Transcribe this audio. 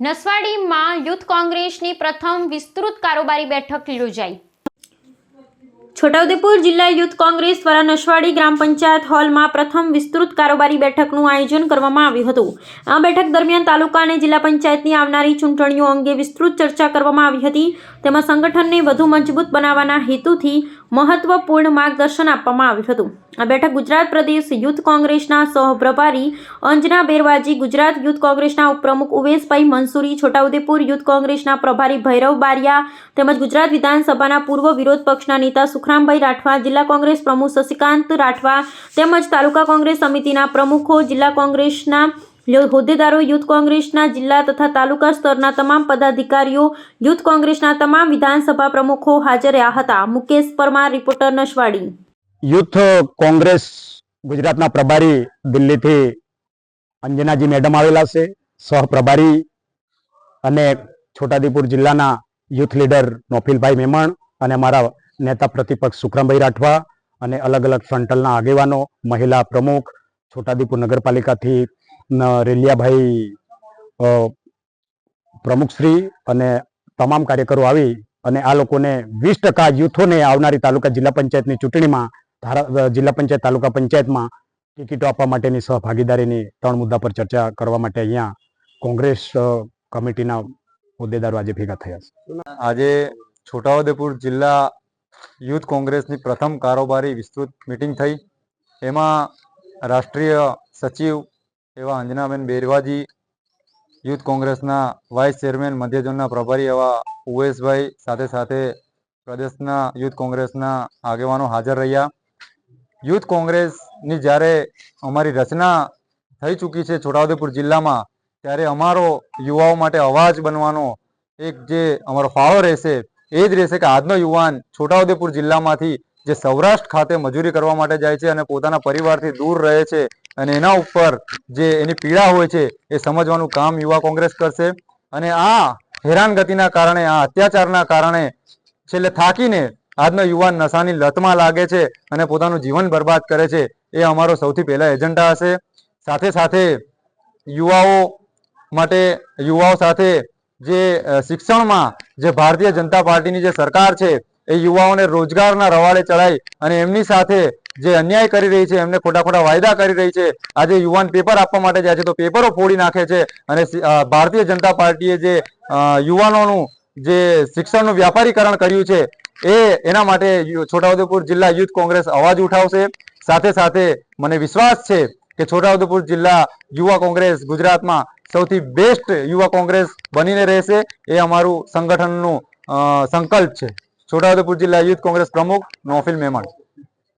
નસવાડીમાં youth કોંગ્રેસની પ્રથમ વિસ્તૃત કારોબારી બેઠક યોજાઈ. છોટાઉદેપુર જિલ્લા યુથ કોંગ્રેસ દ્વારા નશવાડી ગ્રામ પંચાયત હોલમાં પ્રથમ વિસ્તૃત કારોબારી બેઠકનું આયોજન કરવામાં આવ્યું હતું. આ બેઠક દરમિયાન તાલુકા અને જિલ્લા પંચાયતની આવનારી ચૂંટણીઓ અંગે વિસ્તૃત ચર્ચા કરવામાં આવી હતી. તેમાં સંગઠનને વધુ મજબૂત બનાવવાના હેતુથી મહત્વપૂર્ણ માર્ગદર્શન આપવામાં આવ્યું હતું. આ બેઠક ગુજરાત પ્રદેશ યુથ કોંગ્રેસના સહપ્રભારી અંજના બેરવાજી, ગુજરાત યુથ કોંગ્રેસના ઉપપ્રમુખ ઉવેશભાઈ મંસૂરી, છોટાઉદેપુર યુથ કોંગ્રેસના પ્રભારી ભૈરવ બારિયા તેમજ ગુજરાત વિધાનસભાના પૂર્વ વિરોધ પક્ષના નેતા સુખરામભાઈ રાઠવા, જિલ્લા કોંગ્રેસ પ્રમુખ શશિકાંત રાઠવા તેમજ તાલુકા કોંગ્રેસ સમિતિના પ્રમુખો, જિલ્લા કોંગ્રેસના હોદ્દેદારો યુથ કોંગ્રેસના જિલ્લા તથા તાલુકા સ્તરના તમામ પદાધિકારીઓ યુથ કોંગ્રેસના તમામ વિધાનસભા પ્રમુખો હાજર રહ્યા હતા. મુકેશ પરમાર, રિપોર્ટર નશવાડી યુથ કોંગ્રેસ ગુજરાતના પ્રભારી દિલ્હીથી અંજનાજી મેડમ આવેલા છે. સહપ્રભારી અને છોટાદીપુર જિલ્લાના યુથ લીડર નોફિલભાઈ મેમણ અને અમારા નેતા પ્રતિપક્ષ સુખરામભાઈ રાઠવા અને અલગ અલગ ફ્રન્ટલના આગેવાનો, મહિલા પ્રમુખ છોટાદીપુર નગરપાલિકાથી રેલિયાભાઈ પ્રમુખશ્રી અને તમામ કાર્યકરો આવી અને આ લોકોને વીસ ટકા યુથોને આવનારી તાલુકા જિલ્લા પંચાયતની ચૂંટણીમાં જિલ્લા પંચાયત, તાલુકા પંચાયતમાં ટિકિટો આપવા માટેની સહભાગીદારીની ત્રણ મુદ્દા પર ચર્ચા કરવા માટે અહીંયા કોંગ્રેસ કમિટીના હોદ્દેદારો આજે ભેગા થયા છે. આજે છોટાઉદેપુર જિલ્લા યુથ કોંગ્રેસની પ્રથમ કારોબારી વિસ્તૃત મિટિંગ થઈ. એમાં રાષ્ટ્રીય સચિવ એવા અંજનાબેન બેરવાજી, યુથ કોંગ્રેસના વાઇસ ચેરમેન મધ્ય પ્રભારી એવા ઉવેશભાઈ સાથે સાથે પ્રદેશના યુથ કોંગ્રેસના આગેવાનો હાજર રહ્યા. યુથ કોંગ્રેસની જ્યારે અમારી રચના થઈ ચૂકી છે છોટાઉદેપુર જિલ્લામાં, ત્યારે અમારો યુવાઓ માટે અવાજ બનવાનો એક જે અમારો ફાળો રહેશે, એ જ રહેશે કે આજનો યુવાન છોટાઉદેપુર જિલ્લામાંથી જે સૌરાષ્ટ્ર ખાતે મજૂરી કરવા માટે જાય છે અને પોતાના પરિવારથી દૂર રહે છે અને એના ઉપર જે એની પીડા હોય છે એ સમજવાનું કામ યુવા કોંગ્રેસ કરશે. અને આ હેરાનગતિના કારણે, આ અત્યાચારના કારણે છેલ્લે થાકીને આજનો યુવાન નશાની લતમાં લાગે છે અને પોતાનું જીવન બરબાદ કરે છે એ અમારો સૌથી પહેલા એજન્ડા હશે. સાથે સાથે યુવાઓ માટે, યુવાઓ સાથે જે શિક્ષણમાં જે ભારતીય જનતા પાર્ટીની જે સરકાર છે એ યુવાઓને રોજગારના રવાડે ચડાઈ અને એમની સાથે જે અન્યાય કરી રહી છે, એમને ખોટા ખોટા વાયદા કરી રહી છે, આજે યુવાન પેપર આપવા માટે જાય છે, તો પેપરો ફોડી નાખે છે અને ભારતીય જનતા પાર્ટીએ જે યુવાનોનું જે શિક્ષણનું વ્યાપારીકરણ કર્યું છે, એ એના માટે છોટાઉદેપુર જિલ્લા યુથ કોંગ્રેસ અવાજ ઉઠાવશે. સાથે સાથે મને વિશ્વાસ છે કે છોટાઉદેપુર જિલ્લા યુવા કોંગ્રેસ ગુજરાતમાં સૌથી બેસ્ટ યુવા કોંગ્રેસ બનીને રહેશે, એ અમારું સંગઠનનું સંકલ્પ છે. છોટાઉદેપુર જિલ્લા યુથ કોંગ્રેસ પ્રમુખ નોફિલ મેમણ